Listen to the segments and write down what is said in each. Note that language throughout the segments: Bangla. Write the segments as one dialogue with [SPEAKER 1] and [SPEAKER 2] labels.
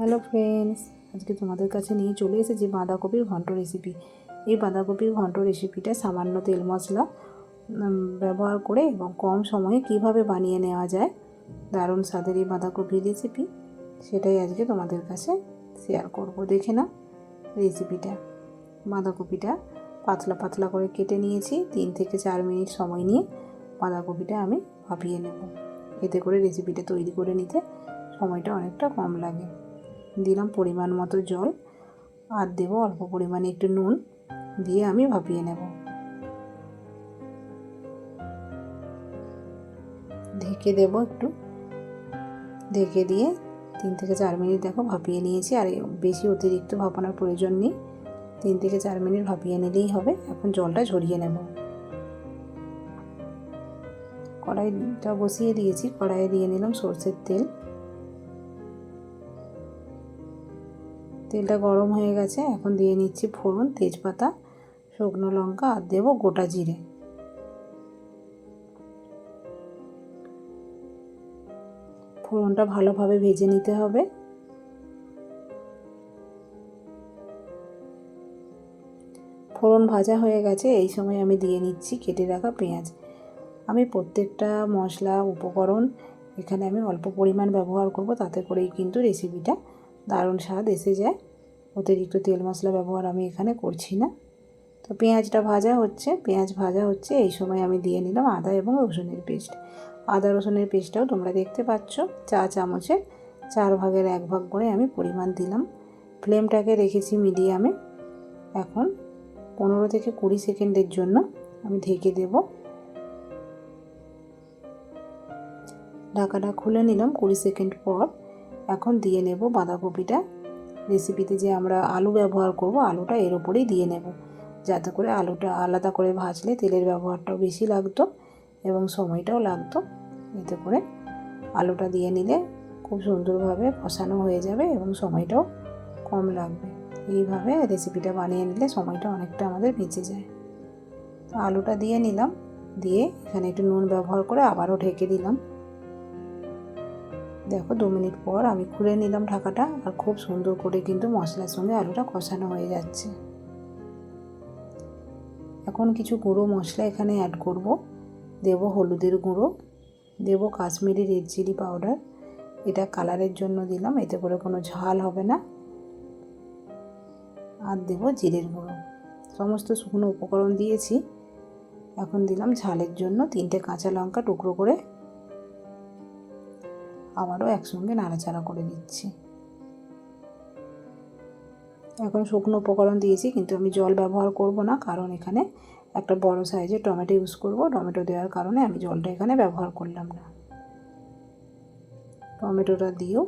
[SPEAKER 1] হ্যালো ফ্রেন্ডস, আজকে তোমাদের কাছে নিয়ে চলে এসেছি বাঁধাকপির ঘন্ট রেসিপি এই বাঁধাকপির ঘন্ট রেসিপিটা সামান্য তেল মশলা ব্যবহার করে এবং কম সময়ে কীভাবে বানিয়ে নেওয়া যায়, দারুণ স্বাদের এই বাঁধাকপির রেসিপি সেটাই আজকে তোমাদের কাছে শেয়ার করব। দেখে না রেসিপিটা বাঁধাকপিটা পাতলা পাতলা করে কেটে নিয়েছি, তিন থেকে চার মিনিট সময় নিয়ে বাঁধাকপিটা আমি ভাপিয়ে নেব। এতে করে রেসিপিটা তৈরি করে নিতে সময়টা অনেকটা কম লাগে। দিলাম পরিমাণ মতো জল আর দেবো অল্প পরিমাণে একটু নুন দিয়ে আমি ভাপিয়ে নেব। ঢেকে দেব একটু। ঢেকে দিয়ে তিন থেকে চার মিনিট দেখো ভাপিয়ে নিয়েছি আর বেশি অতিরিক্ত ভাপানোর প্রয়োজন নেই। তিন থেকে চার মিনিট ভাপিয়ে নিলেই হবে, এখন জলটা ঝরিয়ে নেব। কড়াইটা বসিয়ে দিয়েছি, কড়াইয়ে দিয়ে নিলাম সর্ষের তেল। তেলটা গরম হয়ে গেছে, এখন দিয়ে নিচ্ছি ফোড়ন, তেজপাতা, শুকনো লঙ্কা আর দেবো গোটা জিরে। ফোড়নটা ভালোভাবে ভেজে নিতে হবে। ফোড়ন ভাজা হয়ে গেছে, এই সময় আমি দিয়ে নিচ্ছি কেটে রাখা পেঁয়াজ। আমি প্রত্যেকটা মশলা, উপকরণ এখানে আমি অল্প পরিমাণ ব্যবহার করব, তাতে করেই কিন্তু রেসিপিটা দারুণ স্বাদ এসে যায়। অতিরিক্ত তেল মশলা ব্যবহার আমি এখানে করছি না। তো পেঁয়াজটা ভাজা হচ্ছে, পেঁয়াজ ভাজা হচ্ছে, এই সময় আমি দিয়ে নিলাম আদা এবং রসুনের পেস্ট। আদা রসুনের পেস্টটাও তোমরা দেখতে পাচ্ছ, চা চামচের চার ভাগের এক ভাগ করে আমি পরিমাণ দিলাম। ফ্লেমটাকে রেখেছি মিডিয়ামে। এখন পনেরো থেকে কুড়ি সেকেন্ডের জন্য আমি ঢেকে দেব। ঢাকাটা খুলে নিলাম কুড়ি সেকেন্ড পর। এখন দিয়ে নেব বাঁধাকপিটা। রেসিপিতে যে আমরা আলু ব্যবহার করব, আলুটা এর ওপরেই দিয়ে নেব। যাতে করে আলুটা আলাদা করে ভাজলে তেলের ব্যবহারটাও বেশি লাগতো এবং সময়টাও লাগতো। এতে করে আলুটা দিয়ে নিলে খুব সুন্দরভাবে কষানো হয়ে যাবে এবং সময়টাও কম লাগবে। এইভাবে রেসিপিটা বানিয়ে নিলে সময়টা অনেকটা আমাদের বেঁচে যায়। তো আলুটা দিয়ে নিলাম, দিয়ে এখানে একটু নুন ব্যবহার করে আবারও ঢেকে দিলাম। দেখো দু মিনিট পর আমি খুলে নিলাম ঢাকাটা আর খুব সুন্দর করে কিন্তু মশলার সঙ্গে আলুটা কষানো হয়ে যাচ্ছে। এখন কিছু গুঁড়ো মশলা এখানে অ্যাড করব। দেব হলুদের গুঁড়ো, দেব কাশ্মীরি রেড চিলি পাউডার এটা কালারের জন্য দিলাম, এতে করে কোনো ঝাল হবে না। আর দেব জিরের গুঁড়ো। সমস্ত শুকনো উপকরণ দিয়েছি। এখন দিলাম ঝালের জন্য তিনটে কাঁচা লঙ্কা টুকরো করে আবারও একসঙ্গে নাড়াচাড়া করে দিচ্ছি এখন শুকনো উপকরণ দিয়েছি, কিন্তু আমি জল ব্যবহার করব না, কারণ এখানে একটা বড় সাইজের টমেটো ইউজ করব। টমেটো দেওয়ার কারণে আমি জলটা এখানে ব্যবহার করলাম না। টমেটোটা দিয়েও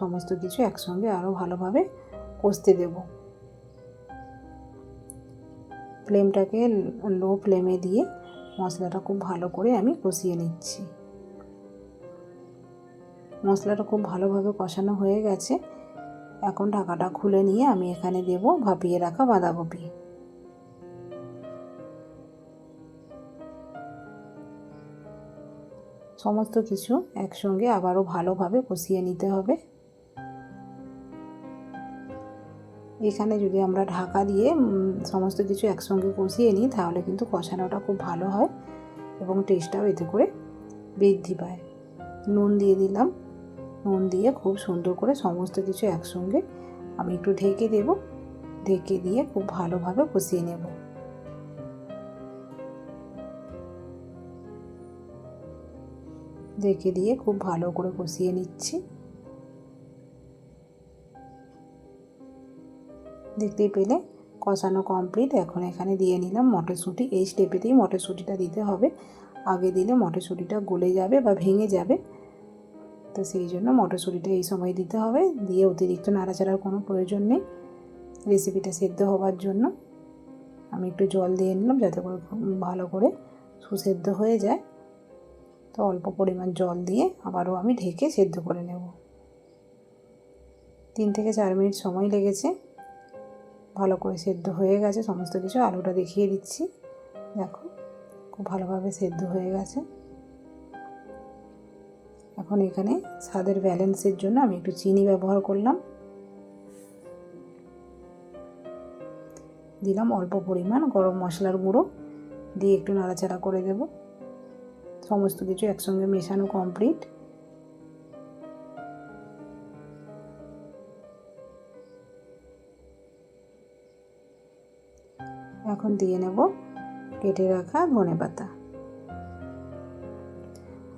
[SPEAKER 1] সমস্ত কিছু একসঙ্গে আরও ভালোভাবে কষতে দেব। ফ্লেমটাকে লো ফ্লেমে দিয়ে মশলাটা খুব ভালো করে আমি কষিয়ে নিচ্ছি। মশলাটা খুব ভালোভাবে কষানো হয়ে গেছে। এখন ঢাকাটা খুলে নিয়ে আমি এখানে দেব ভাপিয়ে রাখা বাঁধাকপি। সমস্ত কিছু একসঙ্গে আবারও ভালোভাবে কষিয়ে নিতে হবে। এখানে যদি আমরা ঢাকা দিয়ে সমস্ত কিছু একসঙ্গে কষিয়ে নিই, তাহলে কিন্তু কষানোটা খুব ভালো হয় এবং টেস্টটাও এতে করে বৃদ্ধি পায়। নুন দিয়ে দিলাম। নুন দিয়ে খুব সুন্দর করে সমস্ত কিছু একসঙ্গে আমি একটু ঢেকে দেব। ঢেকে দিয়ে খুব ভালোভাবে কষিয়ে নেব। ঢেকে দিয়ে খুব ভালো করে কষিয়ে নিচ্ছি। দেখতেই পেলে কষানো কমপ্লিট এখন এখানে দিয়ে নিলাম মটরশুঁটি। এই স্টেপেতেই মটরশুঁটিটা দিতে হবে। আগে দিলে মটরশুঁটিটা গলে যাবে বা ভেঙে যাবে। তো সেই জন্য মটরশুঁটিটা এই সময় দিতে হবে। দিয়ে অতিরিক্ত নাড়াচাড়ার কোনো প্রয়োজন নেই। রেসিপিটা সেদ্ধ হওয়ার জন্য আমি একটু জল দিয়ে নিলাম যাতে করে ভালো করে সুসেদ্ধ হয়ে যায়। তো অল্প পরিমাণ জল দিয়ে আবারও আমি ঢেকে সেদ্ধ করে নেব। তিন থেকে চার মিনিট সময় লেগেছে। ভালো করে সেদ্ধ হয়ে গেছে। সমস্ত কিছু আলুটা দেখিয়ে দিচ্ছি। দেখো, খুব ভালোভাবে সেদ্ধ হয়ে গেছে। এখন এখানে স্বাদের ব্যালেন্সের জন্য আমি একটু চিনি ব্যবহার করলাম। দিলাম অল্প পরিমাণ গরম মশলার গুঁড়ো, দিয়ে একটু নাড়াচাড়া করে দেব। সমস্ত কিছু একসঙ্গে মেশানো কমপ্লিট এখন দিয়ে নেব কেটে রাখা ধনে পাতা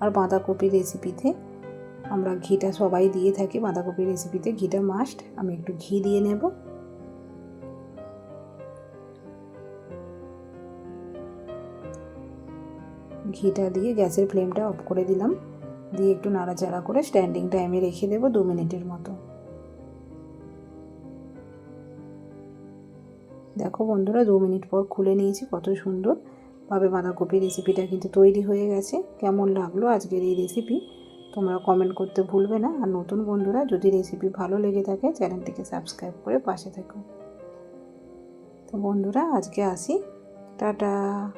[SPEAKER 1] আর বাঁধাকপি রেসিপিতে আমরা ঘিটা সবাই দিয়ে থাকি। বাঁধাকপি রেসিপিতে ঘিটা মাস্ট আমি একটু ঘি দিয়ে নেব। ঘিটা দিয়ে গ্যাসের ফ্লেমটা অফ করে দিলাম। দিয়ে একটু নাড়াচাড়া করে স্ট্যান্ডিং টাইমে রেখে দেবো দু মিনিটের মতো। দেখো বন্ধুরা, দু মিনিট পর খুলে নিয়েছি, কত সুন্দর। ভাবে বাঁধাকপি রেসিপিটা কিন্তু তৈরি হয়ে গেছে। কেমন লাগল আজকের এই রেসিপি তোমরা কমেন্ট করতে ভুলবে না। আর নতুন বন্ধুরা যদি রেসিপি ভালো লেগে থাকে, চ্যানেলটিকে সাবস্ক্রাইব করে পাশে থাকো। তো বন্ধুরা, আজকে আসি। টাটা!